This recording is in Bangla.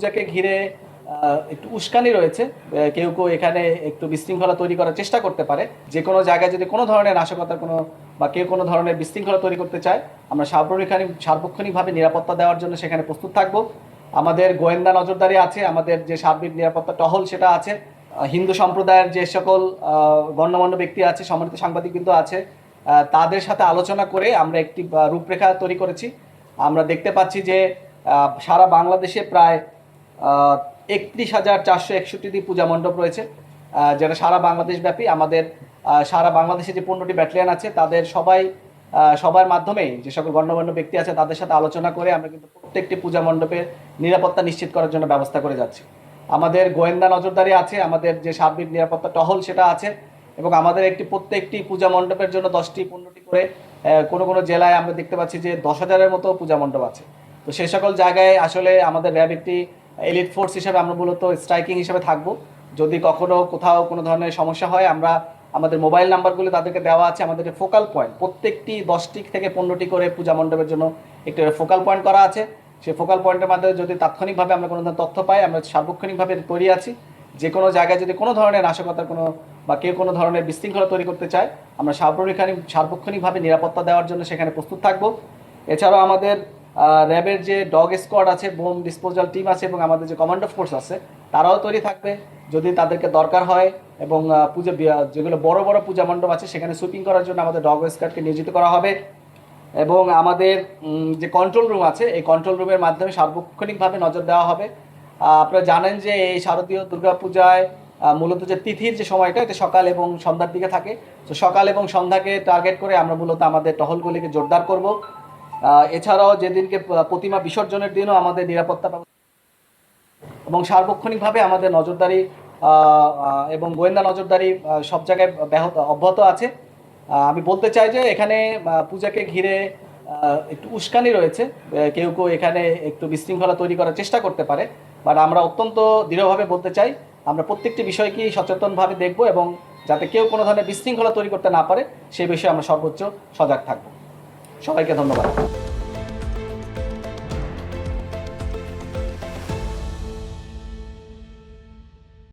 পূজাকে ঘিরে একটু উস্কানি রয়েছে। কেউ কেউ এখানে একটু বিশৃঙ্খলা তৈরি করার চেষ্টা করতে পারে। যে কোনো জায়গায় যদি কোনো ধরনের নাশকতার কোনো বা কেউ কোনো ধরনের বিশৃঙ্খলা তৈরি করতে চায়, আমরা সার্বক্ষণিক, সার্বক্ষণিকভাবে নিরাপত্তা দেওয়ার জন্য সেখানে প্রস্তুত থাকব। আমাদের গোয়েন্দা নজরদারি আছে, আমাদের যে সার্বিক নিরাপত্তা টহল সেটা আছে হিন্দু সম্প্রদায়ের যে সকল গণ্যমান্য ব্যক্তি আছে, সম্মানিত সাংবাদিক কিন্তু আছে তাদের সাথে আলোচনা করে আমরা একটি রূপরেখা তৈরি করেছি। আমরা দেখতে পাচ্ছি যে সারা বাংলাদেশে প্রায় একত্রিশ হাজার চারশো একষট্টিটি পূজা মণ্ডপ রয়েছে। যেটা সারা বাংলাদেশ ব্যাপী আমাদের সারা বাংলাদেশে যে পনেরোটি ব্যাটালিয়ান আছে, তাদের সবাই সবার মাধ্যমেই যে সকল গণ্যমান্য ব্যক্তি আছে, তাদের সাথে আলোচনা করে আমরা কিন্তু প্রত্যেকটি পূজা মণ্ডপের নিরাপত্তা নিশ্চিত করার জন্য ব্যবস্থা করে যাচ্ছি। আমাদের গোয়েন্দা নজরদারি আছে, আমাদের যে সার্বিক নিরাপত্তা টহল সেটা আছে এবং আমাদের একটি প্রত্যেকটি পূজা মণ্ডপের জন্য দশটি, পনেরোটি করে কোনো কোনো জেলায় আমরা দেখতে পাচ্ছি যে দশ হাজারের মতো পূজা মণ্ডপ আছে। তো সেই সকল জায়গায় আসলে আমাদের র্যাব একটি এলিট ফোর্স হিসাবে আমরা মূলত স্ট্রাইকিং হিসাবে থাকব। যদি কখনো কোথাও কোনো ধরনের সমস্যা হয়, আমরা আমাদের মোবাইল নাম্বারগুলো তাদেরকে দেওয়া আছে আমাদের ফোকাল পয়েন্ট প্রত্যেকটি দশটি থেকে পনেরোটি করে পূজা মণ্ডপের জন্য একটি ফোকাল পয়েন্ট করা আছে। সেই ফোকাল পয়েন্টের মাধ্যমে যদি তাৎক্ষণিকভাবে আমরা কোনো ধরনের তথ্য পাই, আমরা সার্বক্ষণিকভাবে তৈরি আছি। যে কোনো জায়গায় যদি কোনো ধরনের নাশকতার কোনো বা কেউ কোনো ধরনের বিশৃঙ্খলা তৈরি করতে চায়, আমরা সার্বক্ষণিক সার্বক্ষণিকভাবে নিরাপত্তা দেওয়ার জন্য সেখানে প্রস্তুত থাকব। এছাড়াও আমাদের র্যাবের যে ডগ স্কোয়াড আছে, বোম ডিসপোজাল টিম আছে এবং আমাদের যে কমান্ডো ফোর্স আছে, তারাও তৈরি থাকবে। যদি তাদেরকে দরকার হয় এবং পূজা যেগুলো বড় বড় পূজা মণ্ডপ আছে, সেখানে সুইপিং করার জন্য আমাদের ডগ স্কোয়াডকে নিয়োজিত করা হবে। এবং আমাদের যে কন্ট্রোল রুম আছে, এই কন্ট্রোল রুমের মাধ্যমে সার্বক্ষণিকভাবে নজর দেওয়া হবে। আপনারা জানেন যে এই শারদীয় দুর্গাপূজায় মূলত যে তিথির যে সময়টা, এটা সকাল এবং সন্ধ্যার দিকে থাকে। তো সকাল এবং সন্ধ্যাকে টার্গেট করে আমরা মূলত আমাদের টহলগুলিকে জোরদার করব। এছাড়াও যেদিনকে প্রতিমা বিসর্জনের দিনও আমাদের নিরাপত্তা এবং সার্বক্ষণিকভাবে আমাদের নজরদারি এবং গোয়েন্দা নজরদারি সব জায়গায় ব্যাহত, অব্যাহত আছে। আমি বলতে চাই যে এখানে পূজাকে ঘিরে একটু উস্কানি রয়েছে। কেউ কেউ এখানে একটু বিশৃঙ্খলা তৈরি করার চেষ্টা করতে পারে। বাট আমরা অত্যন্ত দৃঢ়ভাবে বলতে চাই, আমরা প্রত্যেকটি বিষয়কেই সচেতনভাবে দেখব এবং যাতে কেউ কোনো ধরনের বিশৃঙ্খলা তৈরি করতে না পারে সেই বিষয়ে আমরা সর্বোচ্চ সজাগ থাকব। সবাইকে ধন্যবাদ।